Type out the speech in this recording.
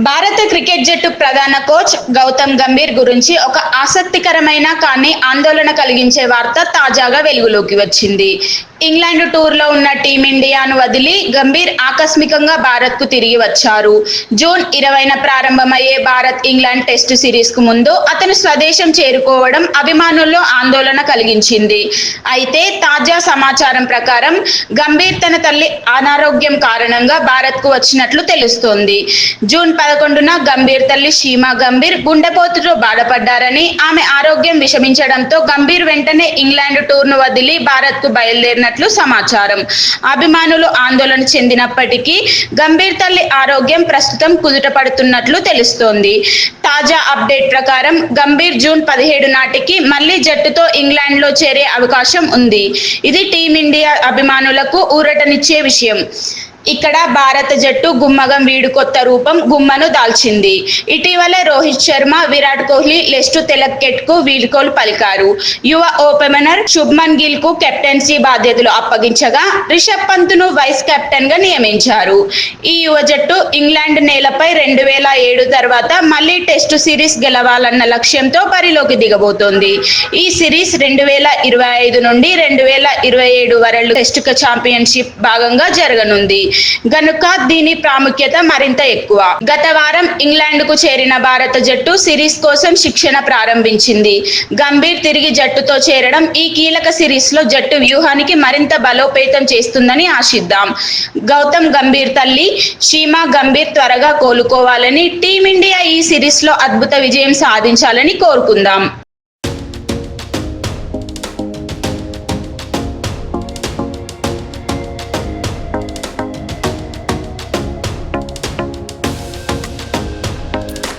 భారత క్రికెట్ జట్టు ప్రధాన కోచ్ గౌతమ్ గంభీర్ గురించి ఒక ఆసక్తికరమైన కానీ ఆందోళన కలిగించే వార్త తాజాగా వెలుగులోకి వచ్చింది. ఇంగ్లాండ్ టూర్లో ఉన్న టీమిండియాను వదిలి గంభీర్ ఆకస్మికంగా భారత్కు తిరిగి వచ్చారు. జూన్ ఇరవైన ప్రారంభమయ్యే భారత్ ఇంగ్లాండ్ టెస్ట్ సిరీస్కు ముందు అతను స్వదేశం చేరుకోవడం అభిమానుల్లో ఆందోళన కలిగించింది. అయితే తాజా సమాచారం ప్రకారం గంభీర్ తన తల్లి అనారోగ్యం కారణంగా భారత్కు వచ్చినట్లు తెలుస్తోంది. జూన్ పదకొండున గంభీర్ తల్లి షీమా గంభీర్ గుండెపోతుతో బాధపడ్డారని ఆమె ఆరోగ్యం విషమించడంతో గంభీర్ వెంటనే ఇంగ్లాండ్ టూర్ను వదిలి భారత్కు బయలుదేరినట్లు సమాచారం. అభిమానులు ఆందోళన చెందినప్పటికీ గంభీర్ తల్లి ఆరోగ్యం ప్రస్తుతం కుదుటపడుతున్నట్లు తెలుస్తోంది. తాజా అప్డేట్ ప్రకారం గంభీర్ జూన్ పదిహేడు నాటికి మళ్ళీ జట్టుతో ఇంగ్లాండ్లో చేరే అవకాశం ఉంది. ఇది టీమిండియా అభిమానులకు ఊరటనిచ్చే విషయం. ఇక్కడ భారత జట్టు గుమ్మగం వీడు కొత్త రూపం గుమ్మను దాల్చింది. ఇటీవలే రోహిత్ శర్మ విరాట్ కోహ్లీ లెస్టు తెలక్కెట్కు వీడ్కోలు పలికారు. యువ ఓపెనర్ శుభ్మన్ గిల్కు కెప్టెన్సీ బాధ్యతలు అప్పగించగా రిషబ్ పంత్ను వైస్ కెప్టెన్గా నియమించారు. ఈ యువ జట్టు ఇంగ్లాండ్ నేలపై రెండు వేల ఏడు తర్వాత మళ్ళీ టెస్టు సిరీస్ గెలవాలన్న లక్ష్యంతో బరిలోకి దిగబోతోంది. ఈ సిరీస్ రెండు వేల ఇరవై ఐదు నుండి రెండు వేల ఇరవై ఏడు వరల్డ్ టెస్ట్ ఛాంపియన్షిప్ భాగంగా జరగనుంది. గనుక దీని ప్రాముఖ్యత మరింత ఎక్కువ. గత వారం ఇంగ్లాండ్కు చేరిన భారత జట్టు సిరీస్ కోసం శిక్షణ ప్రారంభించింది. గంభీర్ తిరిగి జట్టుతో చేరడం ఈ కీలక సిరీస్లో జట్టు వ్యూహానికి మరింత బలోపేతం చేస్తుందని ఆశిద్దాం. గౌతమ్ గంభీర్ తల్లి షీమా గంభీర్ త్వరగా కోలుకోవాలని టీమిండియా ఈ సిరీస్లో అద్భుత విజయం సాధించాలని కోరుకుందాం.